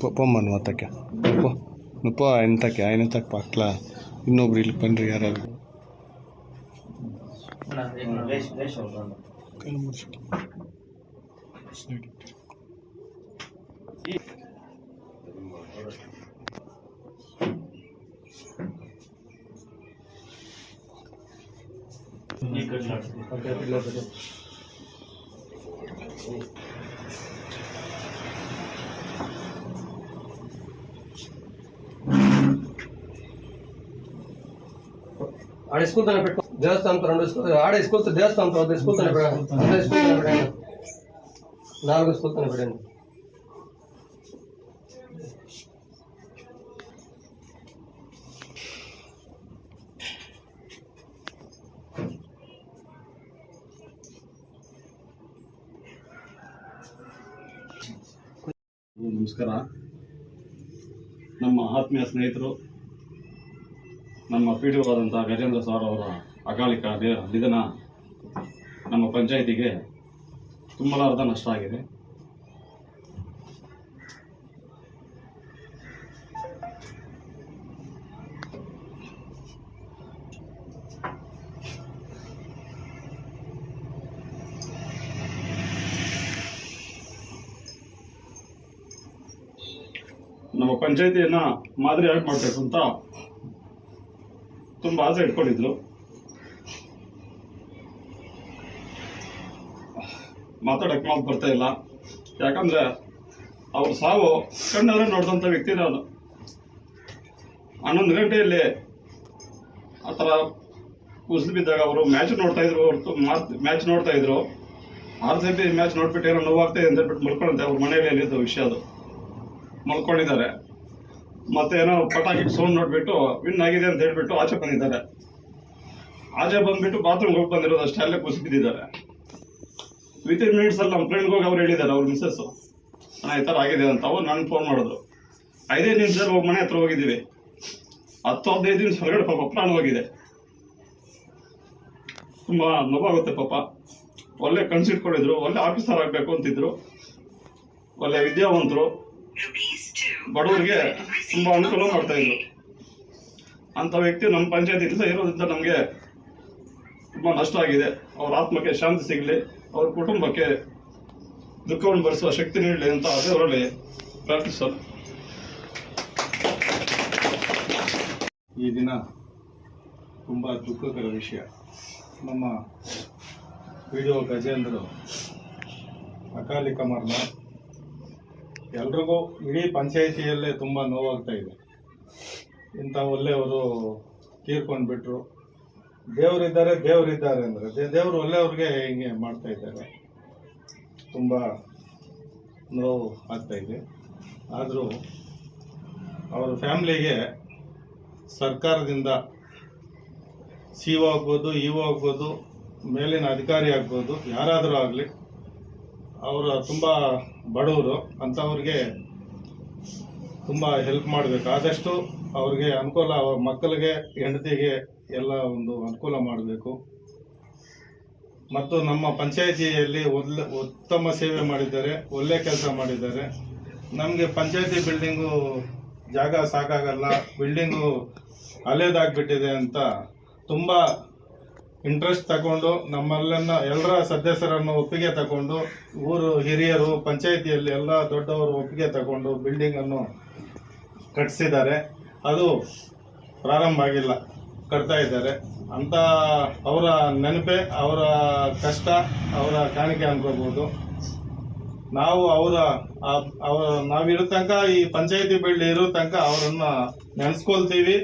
ಪಪ್ಪಮ್ಮನು ಅತ್ತಕ್ಕೆ ನಪ್ಪ ನಪ್ಪ ಎಂತಕ್ಕೆ ಆಯ್ನತಕ್ಕೆ ಪಾಕ್ಲ ಇನ್ನೊಬ್ರು ಇಲ್ಲಿ ಬಂದ್ರಿ ಯಾರಾದ್ರು Thank you. ఆడ స్కూల్ తోనే పెట్టుకో దేవస్థానంతో రెండు స్కూల్ ఆడ స్కూల్ దేవస్థానంతో వద్ద స్కూల్ తోనే పెట్టండి అదే స్కూల్ తోనే పెట్టండి నాలుగు స్కూల్ తోనే పెట్టండి ನಮಸ್ಕಾರ ನಮ್ಮ ಆತ್ಮೀಯ ಸ್ನೇಹಿತರು ನಮ್ಮ ಪಿ ಡಿ ಆದಂಥ ಗಜೇಂದ್ರ ಸರ್ ಅವರ ಅಕಾಲಿಕ ನಿಧನ ನಮ್ಮ ಪಂಚಾಯಿತಿಗೆ ತುಂಬಲಾರದ ನಷ್ಟ ಆಗಿದೆ. ನಮ್ಮ ಪಂಚಾಯಿತಿಯನ್ನ ಮಾದರಿಯಾಗಿ ಮಾಡಬೇಕು ಅಂತ ತುಂಬ ಆಸೆ ಇಟ್ಕೊಂಡಿದ್ರು. ಮಾತಾಡಕ್ಕೆ ಮಾತು ಬರ್ತಾ ಇಲ್ಲ. ಯಾಕಂದ್ರೆ ಅವ್ರ ಸಾವು ಕಣ್ಣಲ್ಲೇ ನೋಡಿದಂಥ ವ್ಯಕ್ತಿ ನಾನು. ಹನ್ನೊಂದು ಗಂಟೆಯಲ್ಲಿ ಆ ಥರ ಕುಸಿದು ಬಿದ್ದಾಗ ಅವರು ಮ್ಯಾಚ್ ನೋಡ್ತಾ ಇದ್ರು ಹೊರತು ಮ್ಯಾಚ್ ನೋಡ್ತಾ ಇದ್ರು. ಆರ್ ಸಿ ಪಿ ಮ್ಯಾಚ್ ನೋಡ್ಬಿಟ್ಟು ಏನೋ ನೋವಾಗ್ತಾ ಇದೆ ಅಂತ ಹೇಳ್ಬಿಟ್ಟು ಮಲ್ಕೊಂಡಂತೆ ಅವ್ರ ಮನೆಯಲ್ಲಿ ಏನಿದ್ದು ವಿಷಯ ಅದು. ಮಲ್ಕೊಂಡಿದ್ದಾರೆ. ಮತ್ತೆ ಏನೋ ಪಟಾಕಿ ಸೌಂಡ್ ನೋಡ್ಬಿಟ್ಟು ವಿನ್ ಆಗಿದೆ ಅಂತ ಹೇಳ್ಬಿಟ್ಟು ಆಚೆ ಬಂದಿದ್ದಾರೆ. ಆಚೆ ಬಂದ್ಬಿಟ್ಟು ಬಾತ್ರೂಮ್ ಹೋಗಿ ಬಂದಿರೋದು ಅಷ್ಟೇ, ಅಲ್ಲೇ ಕುಸಿ ಬಿದ್ದಿದ್ದಾರೆ ವಿತ್ ಇನ್ ಮಿನಿಟ್ಸ್ ಅಲ್ಲಿ ನಮ್ಮ ಫ್ರೆಂಡ್ಗೆ ಹೋಗಿ ಅವ್ರು ಹೇಳಿದ್ದಾರೆ, ಅವ್ರ ಮಿಸ್ಸಸ್ ಅಣ್ಣ, ಈ ಥರ ಆಗಿದೆ ಅಂತ. ಅವ್ರು ನಾನು ಫೋನ್ ಮಾಡಿದ್ರು. ಐದೇ ನಿಮಿಷದಲ್ಲಿ ಹೋಗಿ ಮನೆ ಹತ್ರ ಹೋಗಿದ್ದೀವಿ. ಹತ್ತು, ಹದಿನೈದು ನಿಮಿಷ ಹೊರಗಡೆ ಪಾಪ ಪ್ರಾಣ ಹೋಗಿದೆ. ತುಂಬ ನೋವಾಗುತ್ತೆ ಪಾಪ. ಒಳ್ಳೆ ಕನ್ಸಿಟ್ಕೊಂಡಿದ್ರು ಒಳ್ಳೆ ಆಫೀಸರ್ ಆಗಬೇಕು ಅಂತಿದ್ರು. ಒಳ್ಳೆ ವಿದ್ಯಾವಂತರು. ಬಡವರಿಗೆ ತುಂಬಾ ಅನುಕೂಲ ಮಾಡ್ತಾ ಇದ್ರು. ಅಂತ ವ್ಯಕ್ತಿ ನಮ್ಮ ಪಂಚಾಯತ್ ಇಲ್ಲದೆ ಇರೋದ್ರಿಂದ ನಮಗೆ ತುಂಬಾ ನಷ್ಟ ಆಗಿದೆ. ಅವ್ರ ಆತ್ಮಕ್ಕೆ ಶಾಂತಿ ಸಿಗಲಿ, ಅವ್ರ ಕುಟುಂಬಕ್ಕೆ ದುಃಖವನ್ನು ಭರಿಸುವ ಶಕ್ತಿ ನೀಡಲಿ ಅಂತ ದೇವರಲ್ಲಿ ಪ್ರಾರ್ಥಿಸೋದು. ಈ ದಿನ ತುಂಬ ದುಃಖಕರ ವಿಷಯ. ನಮ್ಮ ವಿಡಿಯೋ ಗಜೇಂದ್ರ ಅಕಾಲಿಕ ಮರಣ ಎಲ್ರಿಗೂ ಇಡೀ ಪಂಚಾಯಿತಿಯಲ್ಲೇ ತುಂಬ ನೋವಾಗ್ತಾ ಇದೆ. ಇಂಥ ಒಳ್ಳೆಯವರು ತೀರ್ಕೊಂಡು ಬಿಟ್ಟರು ದೇವರಿದ್ದಾರೆ ದೇವರಿದ್ದಾರೆ ಅಂದರೆ ದೇವರು ಒಳ್ಳೆಯವ್ರಿಗೆ ಹಿಂಗೆ ಮಾಡ್ತಾ ಇದ್ದಾರೆ. ತುಂಬ ನೋವು ಇದೆ. ಆದರೂ ಅವರ ಫ್ಯಾಮ್ಲಿಗೆ ಸರ್ಕಾರದಿಂದ ಸಿ ಒ ಆಗ್ಬೋದು, ಇ ಒ ಆಗ್ಬೋದು, ಮೇಲಿನ ಅಧಿಕಾರಿ ಆಗ್ಬೋದು, ಯಾರಾದರೂ ಆಗಲಿ ಅವರ ತುಂಬ ಬಡವರು, ಅಂಥವ್ರಿಗೆ ತುಂಬ ಹೆಲ್ಪ್ ಮಾಡಬೇಕು. ಆದಷ್ಟು ಅವ್ರಿಗೆ ಅನುಕೂಲ, ಅವ್ರ ಮಕ್ಕಳಿಗೆ, ಹೆಂಡತಿಗೆ ಎಲ್ಲ ಒಂದು ಅನುಕೂಲ ಮಾಡಬೇಕು. ಮತ್ತು ನಮ್ಮ ಪಂಚಾಯಿತಿಯಲ್ಲಿ ಒಳ್ಳೆ ಉತ್ತಮ ಸೇವೆ ಮಾಡಿದ್ದಾರೆ, ಒಳ್ಳೆ ಕೆಲಸ ಮಾಡಿದ್ದಾರೆ. ನಮಗೆ ಪಂಚಾಯಿತಿ ಬಿಲ್ಡಿಂಗು ಜಾಗ ಸಾಕಾಗಲ್ಲ ಬಿಲ್ಡಿಂಗು ಹಳೇದಾಗ್ಬಿಟ್ಟಿದೆ ಅಂತ ತುಂಬ ಇಂಟ್ರೆಸ್ಟ್ ತಗೊಂಡು ನಮ್ಮಲ್ಲೆಲ್ಲ ಎಲ್ಲರ ಸದಸ್ಯರನ್ನು ಒಪ್ಪಿಗೆ ತಗೊಂಡು ಊರು ಹಿರಿಯರು, ಪಂಚಾಯಿತಿಯಲ್ಲಿ ಎಲ್ಲ ದೊಡ್ಡವರು ಒಪ್ಪಿಗೆ ತಗೊಂಡು ಬಿಲ್ಡಿಂಗನ್ನು ಕಟ್ಟಿಸಿದ್ದಾರೆ ಅದು ಪ್ರಾರಂಭ ಆಗಿಲ್ಲ, ಕಟ್ತಾ ಇದ್ದಾರೆ. ಅಂತ ಅವರ ನೆನಪೆ, ಅವರ ಕಷ್ಟ, ಅವರ ಕಾಣಿಕೆ ಅನ್ಕೋಬಹುದು ನಾವು ಅವರ ಅವರ, ನಾವಿರೋ ತನಕ ಈ ಪಂಚಾಯಿತಿ ಬಿಲ್ಡ್ ಇರೋ ತನಕ ಅವರನ್ನ ನೆನೆಸ್ಕೊಳ್ತೀವಿ.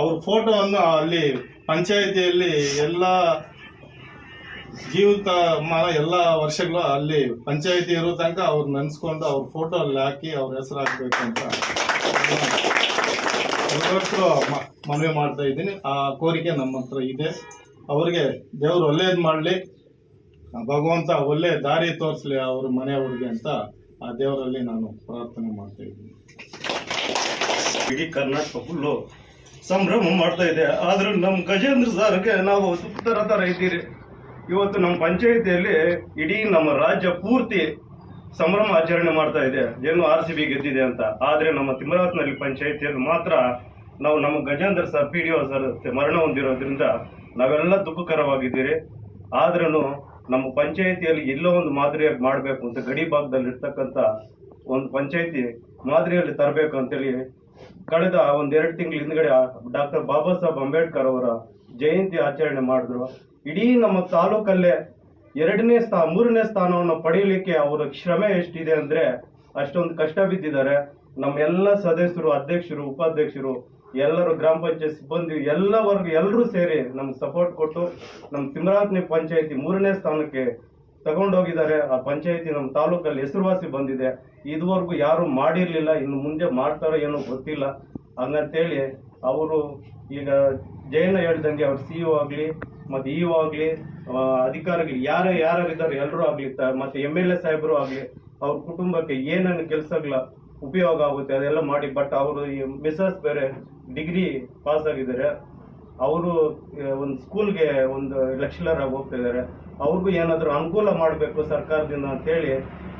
ಅವ್ರ ಫೋಟೋವನ್ನು ಅಲ್ಲಿ ಪಂಚಾಯಿತಿಯಲ್ಲಿ ಎಲ್ಲ ಜೀವಿತ ಮಾನ ಎಲ್ಲ ವರ್ಷಗಳು ಅಲ್ಲಿ ಪಂಚಾಯಿತಿ ಇರೋ ತನಕ ಅವ್ರು ನೆನೆಸ್ಕೊಂಡು ಅವ್ರ ಫೋಟೋ ಅಲ್ಲಿ ಹಾಕಿ ಅವ್ರ ಹೆಸರು ಹಾಕ್ಬೇಕು ಅಂತ ಮನವಿ ಮಾಡ್ತಾ ಇದ್ದೀನಿ. ಆ ಕೋರಿಕೆ ನಮ್ಮ ಹತ್ರ ಇದೆ. ಅವ್ರಿಗೆ ದೇವ್ರು ಒಳ್ಳೇದು ಮಾಡಲಿ. ಭಗವಂತ ಒಳ್ಳೆ ದಾರಿ ತೋರಿಸ್ಲಿ ಅವ್ರ ಮನೆಯವ್ರಿಗೆ ಅಂತ ಆ ದೇವರಲ್ಲಿ ನಾನು ಪ್ರಾರ್ಥನೆ ಮಾಡ್ತಾ ಇದ್ದೀನಿ. ಕರ್ನಾಟಕ ಫುಲ್ಲು ಸಂಭ್ರಮ ಮಾಡ್ತಾ ಇದೆ. ಆದ್ರೂ ನಮ್ಮ ಗಜೇಂದ್ರ ಸರ್ಗೆ ನಾವು ಸುತ್ತರ ತರ ಇದ್ದೀರಿ. ಇವತ್ತು ನಮ್ಮ ಪಂಚಾಯಿತಿಯಲ್ಲಿ ಇಡೀ ನಮ್ಮ ರಾಜ್ಯ ಪೂರ್ತಿ ಸಂಭ್ರಮ ಆಚರಣೆ ಮಾಡ್ತಾ ಇದೆ. ಏನು ಆರ್ ಸಿ ಬಿ ಗೆದ್ದಿದೆ ಅಂತ. ಆದ್ರೆ ನಮ್ಮ ತಿಮ್ಮರಾತ್ನಲ್ಲಿ ಪಂಚಾಯಿತಿಯಲ್ಲಿ ಮಾತ್ರ ನಾವು ನಮ್ಮ Gajendra sir P D O sir ಮರಣ ಹೊಂದಿರೋದ್ರಿಂದ ನಾವೆಲ್ಲ ದುಃಖಕರವಾಗಿದ್ದೀರಿ. ಆದ್ರೂ ನಮ್ಮ ಪಂಚಾಯಿತಿಯಲ್ಲಿ ಎಲ್ಲೋ ಒಂದು ಮಾದರಿಯಾಗಿ ಮಾಡಬೇಕು ಅಂತ, ಗಡಿ ಭಾಗದಲ್ಲಿ ಇರ್ತಕ್ಕಂಥ ಒಂದು ಪಂಚಾಯಿತಿ ಮಾದರಿಯಲ್ಲಿ ತರಬೇಕು ಅಂತೇಳಿ ಕಳೆದ ಒಂದೆರಡು ತಿಂಗಳ ಹಿಂದ್ಗಡೆ ಡಾಕ್ಟರ್ ಬಾಬಾ ಸಾಹೇಬ್ ಅಂಬೇಡ್ಕರ್ ಅವರ ಜಯಂತಿ ಆಚರಣೆ ಮಾಡಿದ್ರು. ಇಡೀ ನಮ್ಮ ತಾಲೂಕಲ್ಲೇ ಎರಡನೇ ಸ್ಥಾನ ಮೂರನೇ ಸ್ಥಾನವನ್ನು ಪಡೆಯಲಿಕ್ಕೆ ಅವರ ಶ್ರಮ ಎಷ್ಟಿದೆ ಅಂದ್ರೆ ಅಷ್ಟೊಂದು ಕಷ್ಟ ಬಿದ್ದಿದ್ದಾರೆ. ನಮ್ಮ ಎಲ್ಲ ಸದಸ್ಯರು, ಅಧ್ಯಕ್ಷರು, ಉಪಾಧ್ಯಕ್ಷರು, ಎಲ್ಲರೂ ಗ್ರಾಮ ಪಂಚಾಯತ್ ಸಿಬ್ಬಂದಿ ಎಲ್ಲ ವರ್ಗ ಎಲ್ಲರೂ ಸೇರಿ ನಮ್ಗೆ ಸಪೋರ್ಟ್ ಕೊಟ್ಟು ನಮ್ಮ ತಿಮ್ರಾತ್ನಿ ಪಂಚಾಯತಿ ಮೂರನೇ ಸ್ಥಾನಕ್ಕೆ ತಗೊಂಡೋಗಿದ್ದಾರೆ. ಆ ಪಂಚಾಯತಿ ನಮ್ಮ ತಾಲೂಕಲ್ಲಿ ಹೆಸರುವಾಸಿ ಬಂದಿದೆ. ಇದುವರೆಗೂ ಯಾರು ಮಾಡಿರಲಿಲ್ಲ. ಇನ್ನು ಮುಂದೆ ಮಾಡ್ತಾರೋ ಏನೋ ಗೊತ್ತಿಲ್ಲ. ಹಂಗಂತೇಳಿ ಅವರು ಈಗ ಜಯನ ಹೇಳ್ದಂಗೆ ಅವ್ರ ಸಿ ಒ ಆಗಲಿ, ಮತ್ತೆ ಇ ಒ ಆಗಲಿ ಅಧಿಕಾರಿಗಳು ಯಾರ ಯಾರಿದ್ದಾರೆ ಎಲ್ಲರೂ ಆಗಲಿ ಮತ್ತೆ ಎಂ ಎಲ್ ಎ ಸಾಹೇಬರು ಆಗಲಿ, ಅವ್ರ ಕುಟುಂಬಕ್ಕೆ ಏನೇನು ಕೆಲಸಗಳ ಉಪಯೋಗ ಆಗುತ್ತೆ ಅದೆಲ್ಲ ಮಾಡಿ. ಬಟ್ ಅವರು ಮಿಸಸ್ ಬೇರೆ ಡಿಗ್ರಿ ಪಾಸ್ ಆಗಿದ್ದಾರೆ ಅವರು ಒಂದು ಸ್ಕೂಲ್ಗೆ ಒಂದು ಲೆಕ್ಚರರ್ ಆಗಿ ಹೋಗ್ತಾ ಇದ್ದಾರೆ ಅವ್ರಿಗೂ ಏನಾದರೂ ಅನುಕೂಲ ಮಾಡಬೇಕು ಸರ್ಕಾರದಿಂದ ಅಂತೇಳಿ,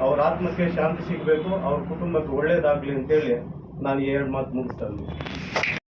ಅವ್ರ ಆತ್ಮಕ್ಕೆ ಶಾಂತಿ ಸಿಗಬೇಕು, ಅವ್ರ ಕುಟುಂಬಕ್ಕೆ ಒಳ್ಳೇದಾಗಲಿ ಅಂತೇಳಿ ನಾನು ಎರಡು ಮಾತು ಮುಗಿಸ್ತಾ ಇದ್ದೀನಿ.